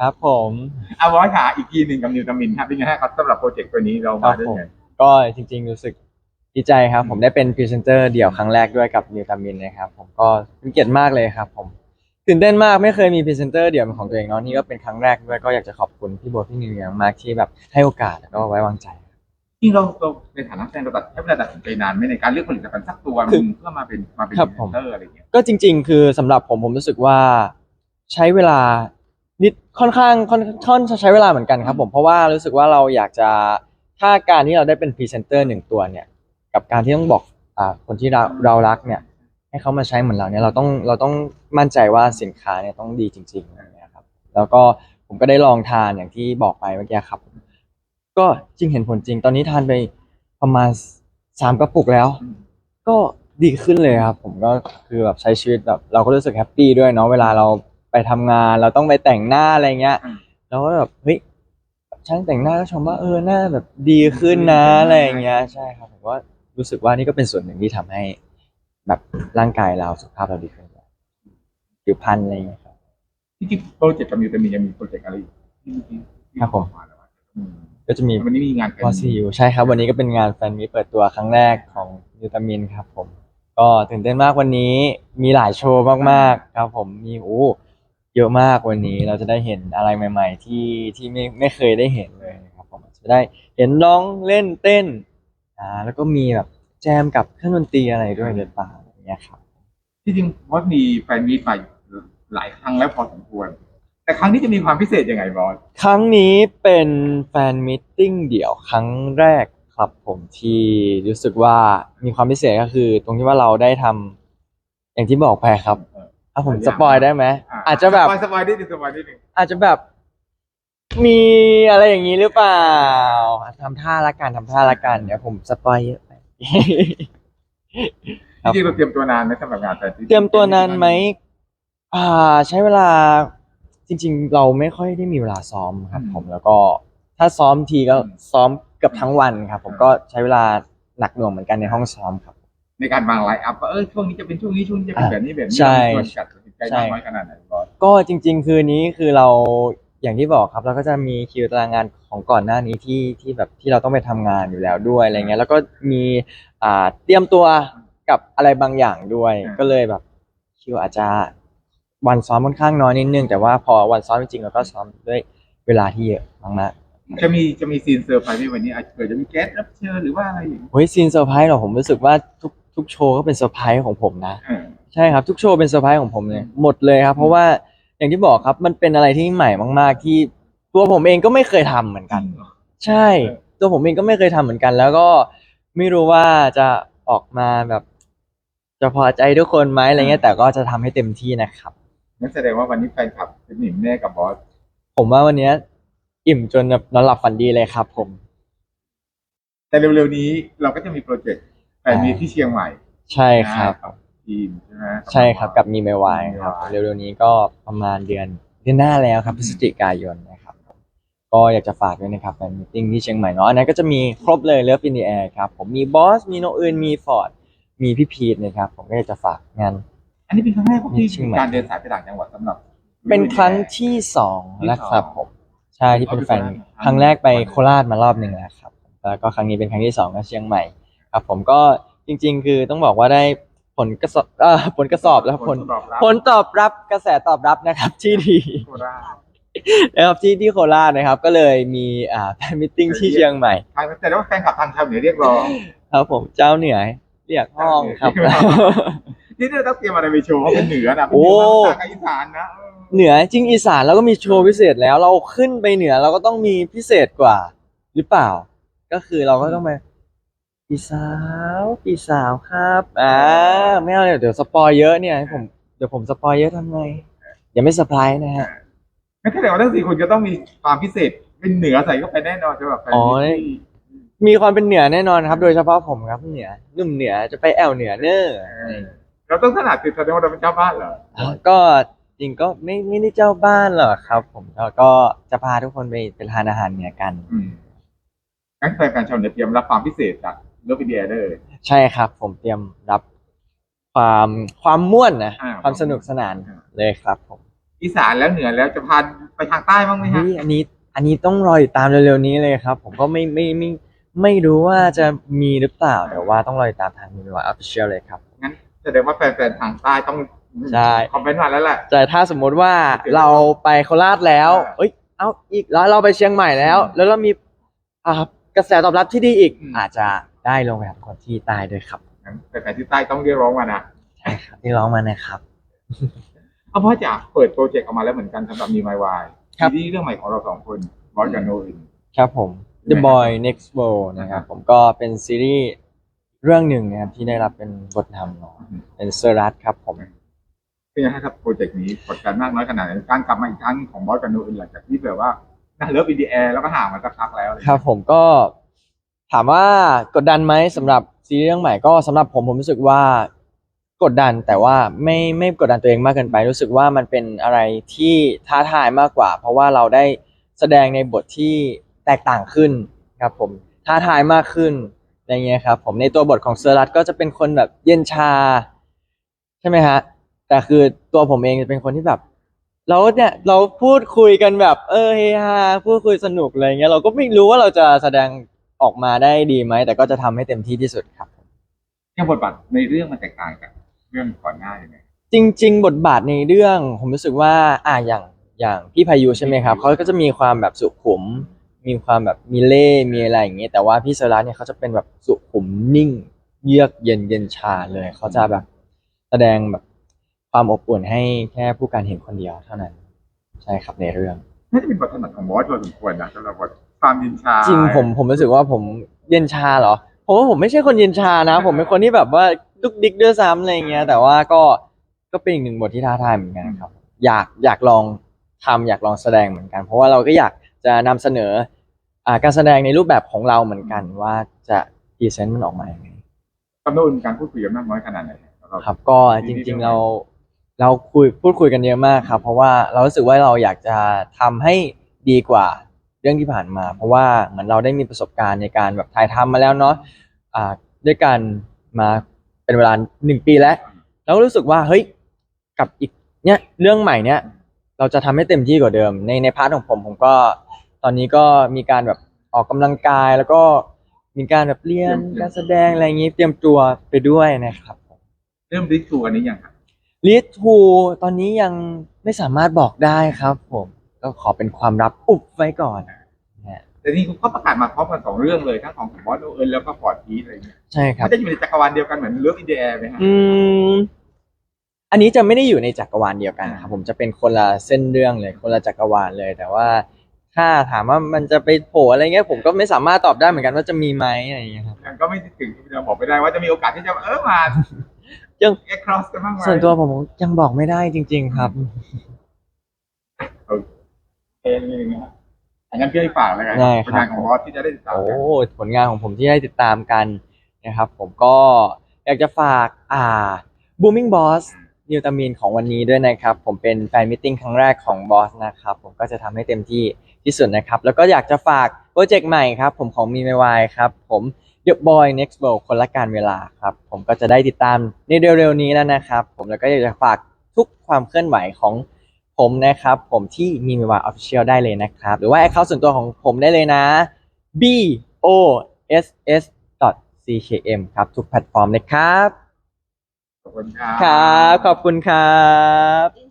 ครับผมเอาวอยขาอีกทีหนึ่งกับนิวตามินครับเป็นไงฮะครับสำหรับโปรเจกต์ตัวนี้เราครัมาบได้ผมไงก็จริงๆรู้สึกดีใจครับ ผมได้เป็นพรีเซนเตอร์เดี่ยวครั้งแรกด้วยกับนิวตามินนะครับ ผมก็เป็นเกียรติมากเลยครับ ผมตื่นเต้นมากไม่เคยมีพรีเซนเตอร์เดี่ยวเป็นของตัวเองเนาะนี่ก็เป็นครั้งแรกด้วยก็อยากจะขอบคุณพี่โบทพี่นิวอย่างมากที่แบบให้โอกาสแล้วก็ไว้วางใจ จริงเราเราในฐานะแฟนเราตัดใช้เวลาตัดสินใจนานไหมในการเลือกผลิตภัณฑ์สักตัวหคือนึ่งเพื่อมาเป็นมาเป็นครับพรีผม เซนเตอร์อะไรอย่างเงี้ย ก็จริง ๆ คือสำหรับผมผมรู้สึกว่าใช้เวลา นิดค่อนข้างค่อนค่อนใช้เวลาเหมือนกันครับผมเพราะว่ารู้สึกว่าเราอยากจะถ้าการที่เราได้เป็นพรีเซนเตอร์หนึ่งตัวเนี่ยกับการที่ต้องบอกอ่าคนที่เราเรารักเนี่ย ให้เขามาใช้เหมือนเราเนี่ยเราต้องเราต้องมั่นใจว่าสินค้าเนี่ยต้องดีจริงๆอย่างเงี้ยครับแล้วก็ผมก็ได้ลองทานอย่างที่บอกไปเมื่อกี้ครับ ก็จริงเห็นผลจริง ตอนนี้ทานไปประมาณสามกระปุกแล้ว ก็ดีขึ้นเลยครับ ผมก็คือแบบใช้ชีวิตแบบเราก็รู้สึกแฮปปี้ด้วยเนาะเวลาเรา ไปทำงาน เราต้องไปแต่งหน้าอะไรเงี้ยอืม เราก็แบบเฮ้ยช่างแต่งหน้าก็ชมว่าเออหน้าแบบดีขึ้นนะอะไรอย่างเงี้ย ใช่ครับผมว่ารู้สึกว่านี่ก็เป็นส่วนหนึ่งที่ทำให้ แบบร่างกายเราสุขภาพเราดีขึ้นผิวพรรณอะไรอย่างเงี้ยครับ ที่จริงโปรเจกต์กับนิวตามินยังมีโปรเจกต์อะไรอีกที่เมื่อกี้ที่ครับผมอกาแล้วว่าอืมก็จะมี วันนี้มีงานกันพอซีอูใช่ครับ วันนี้ก็เป็นงานแฟนมีตเปิดตัวครั้งแรกของวิตามินครับผม ก็ตื่นเต้นมากวันนี้มีหลายโชว์มากๆครับผมมีโอ้ เยอะมากวันนี้เราจะได้เห็นอะไรใหม่ ๆ ที่ที่ไม่ไม่เคยได้เห็นเลยครับผมจะได้เห็นน้องเล่นเต้นอ่าแล้วก็มีแบบแจมกับเครื่องดนตรีอะไรด้วยหรือเปล่าอย่างเงี้ยครับที่จริงบอสมีแฟนมีตมาหลายครั้งแล้วพอสมควร แต่ครั้งนี้จะมีความพิเศษยังไงบอสครั้งนี้เป็นแฟนมิทติ้งเดี่ยวครั้งแรกครับผมที่รู้สึกว่ามีความพิเศษก็คือ ตรงที่ว่าเราได้ทำอย่างที่บอกไปครับเอออะผมสปอยได้ไหมอาจจะแบบ สปอยสปอยนิดนึงสปอยนิดนึงอาจจะแบบ มีอะไรอย่างนี้หรือเปล่าทำท่าละกันทำท่าละกันเดี๋ยวผมสปอยเยอะไปครับจริงๆเราเตรียมตัวนานไหมสำหรับงานแฟนมีตเตรียมตัวนานไหม อ่า ใช้เวลา จริง ๆ เราไม่ค่อยได้มีเวลาซ้อมครับผม แล้วก็ ถ้าซ้อมทีก็ซ้อมเกือบทั้งวันครับ ผมก็ใช้เวลาหนักหน่วงเหมือนกันในห้องซ้อมครับ ในการวางไลน์อัพว่าเออช่วงนี้จะเป็นช่วงนี้ช่วงนี้จะเป็นแบบนี้แบบนี้ใช่เรามีส่วนกัดตัดสินใจมากน้อยขนาดไหนบอสก็จริง ๆ คืนนี้คือเราอย่างที่บอกครับเราก็จะมีคิวตารางงานของก่อนหน้านี้ที่ที่แบบที่เราต้องไปทำงานอยู่แล้วด้วยอะไรเงี้ยแล้วก็มีอ่าเตรียมตัวกับอะไรบางอย่างด้วย ก็เลยแบบคิวอาจจะวันซ้อมค่อนข้างน้อยนิดนึงแต่ว่าพอวันซ้อมจริงๆเราก็ซ้อมด้วยเวลาที่เยอะมากจะมีจะมีซีนเซอร์ไพรส์ในวันนี้อาจจะเกิดจะมีแก๊สรับเชิญหรือว่าอะไรอย่างเงี้ยๆเฮ้ยซีนเซอร์ไพรส์เหรอผมรู้สึกว่าทุก ทุกโชว์ก็เป็นเซอร์ไพรส์ของผมนะเออใช่ครับทุกโชว์เป็นเซอร์ไพรส์ของผมเลยหมดเลยครับ เพราะว่าอย่างที่บอกครับมันเป็นอะไรที่ใหม่มาก ๆ ที่ตัวผมเองก็ไม่เคยทำเหมือนกัน ใช่ ตัวผมเองก็ไม่เคยทำเหมือนกัน แล้วก็ไม่รู้ว่าจะออกมาแบบ จะพอใจทุกคนไหมอะไรเงี้ยแต่ก็จะทำให้เต็มที่นะครับ นั่นแสดงว่าวันนี้แฟนคลับเป็นหนิมแน่กับบอส ผมว่าวันเนี้ยอิ่มจนแบบนอนหลับฝันดีเลยครับผม แต่เร็วๆนี้เราก็จะมีโปรเจกต์ แฟนมีตที่เชียงใหม่ใช่ครับกับ ทีมใช่ไหม ใช่ครับกับมีเมวายครับเร็วๆนี้ก็ประมาณเดือนเดือนหน้าแล้วครับพฤศจิกายนนะครับ ก็อยากจะฝากด้วยนะครับแฟนมิทติ้งที่เชียงใหม่เนาะอันนั้นก็จะมีครบเลยเลิฟอินดีแอร์ครับ ผมมีบอส มีโนอื่นมีฟอร์ด มีพี่พีทนะครับ ผมก็อยากจะฝากงาน อันนี้เป็นครั้งแรกของที่เชียงใหม่การเดินสายไปต่างจังหวัดสำหรับ เป็นครั้งที่สองที่แล้วสองครับผม ใช่ที่เป็นแฟนเอาไปโคราชครั้งแรกไปโคราชมารอบหนึ่งแล้วครับ แล้วก็ครั้งนี้เป็นครั้งที่สองก็เชียงใหม่ ครับผมก็จริง ๆ คือต้องบอกว่าได้ผลกระสอบเอ่อผลกระสอบแล้วผลตอบรับผลตอบรับกระแสตอบรับนะครับที่ดี โคราชนะครับที่ที่โคราชนะครับ ก็เลยมีอ่าแฟนมิทติ้งที่เชียงใหม่ทางแต่ว่าแฟนคลับทางชาวเหนือเรียกร้อง ครับผมเจ้าเหนือเรียกห้องครับ นี่เราต้องเตรียมอะไรไปโชว์เพราะเป็นเหนือนะเป็นโอ้เหนือภาคอีสานนะเออเหนือจริงอีสานเราก็มีโชว์พิเศษแล้ว เราขึ้นไปเหนือเราก็ต้องมีพิเศษกว่า หรือเปล่า ก็คือเราก็ต้องไป พี่สาวพี่สาวครับอ่าไม่เอาเดี๋ยวเดี๋ยวสปอยเยอะเนี่ยให้ผมเดี๋ยวผมสปอยเยอะทำไงอย่าไม่เซอร์ไพรส์นะฮะงั้นแสดงว่าทั้งสี่คนจะต้องมีความพิเศษเป็นเหนือใส่เข้าไปแน่นอนสำหรับแฟนอ๋อมิตที่มีความเป็นเหนือแน่นอนครับ โดยเฉพาะผมครับเหนือหนุ่มเหนือจะไปแอวเหนือเนอร์เราต้องถนัดติดแสดงว่าเราเป็นเจ้าบ้านเหรอก็จริงก็ไม่ไม่ได้เจ้าบ้านหรอกครับ ผมแล้วก็จะพาทุกคนไปไปทานอาหารเหนือกันอืมงั้นแฟนการชาวเหนือเตรียมรับความพิเศษจาก โลกวิดีโอเลย ใช่ครับ ผมเตรียมรับความความม่วนนะอ่าความสนุกสนานอ่า เลยครับผมอีสานแล้วเหนือแล้วจะพาไปทางใต้บ้างไหมฮะ นี่อันนี้อันนี้ต้องรอติดตามเร็วๆนี้เลยครับ ผมก็ไม่ไม่ไม่ไม่รู้ว่าจะมีหรือเปล่าแต่ว่าต้องรอติดตามทางมินวายออฟฟิเชียลเลยครับ งั้นแสดงว่าแฟนๆทางใต้ต้องใช่ คอมเมนต์มาแล้วแหละ แต่ถ้าสมมุติว่าเราไปโคราชแล้ว อ่าเอ้ย เอาอีกแล้วเราไปเชียงใหม่แล้ว อืมแล้วเรามีอ่ากระแสตอบรับที่ดีอีก อืม อาจจะ ได้ลงไปหาคนที่ใต้ด้วยครับงั้นแฟนๆที่ใต้ต้องเรียกร้องมานะใช่ครับที่ร้องมานะครับ เอาเพราะจากเปิดโปรเจกต์ออกมาแล้วเหมือนกันสำหรับมีไมวายครับซีรีส์เรื่องใหม่ของเราสองคนบอสกับโนอิน ครับผมเป็ The นไง Boy Next World นะครับ ผมก็เป็นซีรีส์เรื่องหนึ่งนะครับที่ได้รับเป็นบทนำเนาะเป็นเซอร์รัสครับผม เป็นยังไงครับโปรเจกต์นี้กดดันมากน้อยขนาดไหนการกลับมาอีกครั้งของบอสกับโนอินหลังจากที่แบบว่าน่าเลิฟอินดีแอร์แล้วก็ห่างมาสักพักแล้วอะไอย่างคเงี้ย รับผมก็ ถามว่ากดดันไหมสำหรับซีรีส์เรื่องใหม่ก็สำหรับผมผมรู้สึกว่ากดดันแต่ว่าไม่ไม่กดดันตัวเองมากเกินไป รู้สึกว่ามันเป็นอะไรที่ท้าทายมากกว่า เพราะว่าเราได้แสดงในบทที่แตกต่างขึ้นครับผมท้าทายมากขึ้นอะไรเงี้ยครับผมในตัวบทของเซอร์รัตก็จะเป็นคนแบบเย็นชา ใช่ไหมฮะแต่คือตัวผมเองจะเป็นคนที่แบบ เราเนี่ยเราพูดคุยกันแบบ เออเฮฮาพูดคุยสนุกอะไรเงี้ยเราก็ไม่รู้ว่าเราจะแสดง ออกมาได้ดีไหม แต่ก็จะทำให้เต็มที่ที่สุดครับ เนี่ยบทบาทในเรื่องมันแตกต่างจากเรื่องก่อนหน้ายังไง จริง ๆ บทบาทในเรื่องผมรู้สึกว่าอ่าอย่างอย่างพี่พายุใช่ไหมครับเขาก็จะมีความแบบสุขุม มีความแบบมีเล่ห์มีอะไรอย่างเงี้ยแต่ว่าพี่เซอรัสเนี่ยเขาจะเป็นแบบสุขุมนิ่ง เยือกเย็นเย็นชาเลยเขาจะแบบแสดงแบบความอบอุ่นให้แค่ผู้การเห็นคนเดียวเท่านั้น ใช่ครับในเรื่อง น่าจะเป็นบทถนัดของบอสพอสมควรนะสำหรับบท ความยินชาจริงผมผมรู้สึกว่าผมเย็นชาเหรอผมว่าผมไม่ใช่คนเย็นชานะ ผมเป็นคนที่แบบว่าดุกดิกด้วยซ้ำอะไรเงี้ย แต่ว่าก็ก็เป็นอีกหนึ่งบทที่ท้าทายเหมือนกันครับ อยากอยากลองทำอยากลองแสดงเหมือนกัน เพราะว่าเราก็อยากจะนำเสนออ่าการแสดงในรูปแบบของเราเหมือนกันว่าจะพรีเซนต์มันออกมาอย่างไงกับโนอินการพูดคุยกันมากน้อยขนาดไหนครับครับ ก็จริง ๆเราเราคุยพูดคุยกันเยอะมากครับ เพราะว่าเรารู้สึกว่าเราอยากจะทำให้ดีกว่า เรื่องที่ผ่านมา เพราะว่าเหมือนเราได้มีประสบการณ์ในการแบบถ่ายทำมาแล้วเนาะอ่าด้วยกันมาเป็นเวลาหนึ่งปีแล้วแล้วรู้สึกว่าเฮ้ยกับอีกเนี้ยเรื่องใหม่เนี้ยเราจะทำให้เต็มที่กว่าเดิม ในในพาร์ทของผมผมก็ตอนนี้ก็มีการแบบออกกำลังกายแล้วก็มีการแบบเรียนการแสดงอะไรอย่างนี้เตรียมตัวไปด้วยนะครับเริ่มดิจูอันนี้ยังครับลีดทูตอนนี้ยังไม่สามารถบอกได้ครับผม ก็ขอเป็นความลับอุบไว้ก่อนนะฮะแต่นี่เขาประกาศมาพร้อมกันสองเรื่องเลยทั้งของบอสโนอินแล้วก็ฟอร์ดพีทอะไรเงี้ยใช่ครับ มันจะอยู่ในจักรวาลเดียวกันเหมือนเลิฟอินดีแอร์ไหมฮะอืม อันนี้จะไม่ได้อยู่ในจักรวาลเดียวกันครับ ผมจะเป็นคนละเส้นเรื่องเลย คนละจักรวาลเลย แต่ว่าถ้าถามว่ามันจะไปโผล่อะไรเงี้ย ผมก็ไม่สามารถตอบได้เหมือนกันว่าจะมีไหมอะไรอย่างเงี้ยครับ ยังก็ไม่ถึงจะบอกไม่ได้ว่าจะมีโอกาสที่จะเออมายัง เอ็กครอสกันบ้างไหมส่วนตัวผมยังบอกไม่ได้จริง ๆ ครับเองนี่นะฮะอันนั้นพี่ให้ฝากแล้วกันได้ผครับลงานของบอสที่จะได้ติดตามโอ้กันผลงานของผมที่ได้ติดตามกันนะครับ ผมก็อยากจะฝากอ่า Booming Boss นิวตามินของวันนี้ด้วยนะครับ ผมเป็นแฟนมิทติ้งครั้งแรกของบอสนะครับ ผมก็จะทำให้เต็มที่ที่สุดนะครับ แล้วก็อยากจะฝากโปรเจกต์ใหม่ครับ ผมของมีไมวายครับ ผม The Boy Next World คนละการเวลาครับ ผมก็จะได้ติดตามในเร็วๆนี้แล้วนะครับ ผมแล้วก็อยากจะฝากทุกความเคลื่อนไหวของ ผมนะครับผมที่มีไมวาย Official ได้เลยนะครับ หรือว่าแอคเคาท์ส่วนตัวของผมได้เลยนะ b o s s c k m ครับ ทุกแพลตฟอร์มเลยครับ ขอบคุณครับ ครับ ขอบคุณครับ